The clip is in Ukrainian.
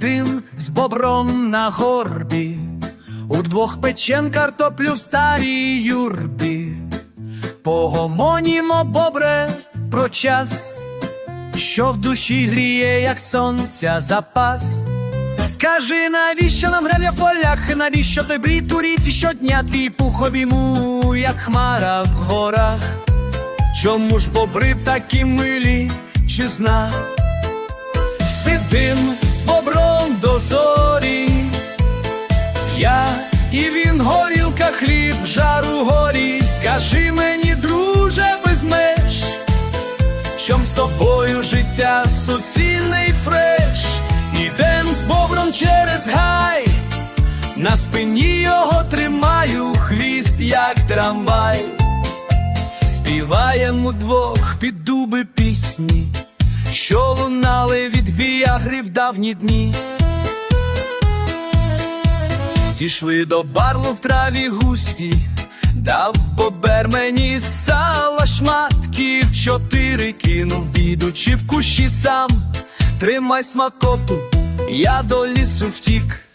сидим з бобром на горбі, удвох печем картоплю в старій юрбі. Погомонімо, бобре, про час, що в душі гріє, як сонця запас. Скажи, навіщо нам гребля в полях, навіщо той брід у щодня твій пух обійму, як хмара в горах? Чому ж бобри такі милі, чи зна? І він горілка, хліб, жару горі. Скажи мені, друже, без меж, чом з тобою життя суцільне й фреш, ідем з бобром через гай, на спині його тримаю, хвіст, як трамвай. Співаємо двох під дуби пісні, що лунали від віагри в давні дні. Дійшли до барлу в траві густі, дав бобер мені сала шматків чотири кинув, ідучи в кущі сам, тримай смакоту, я до лісу втік.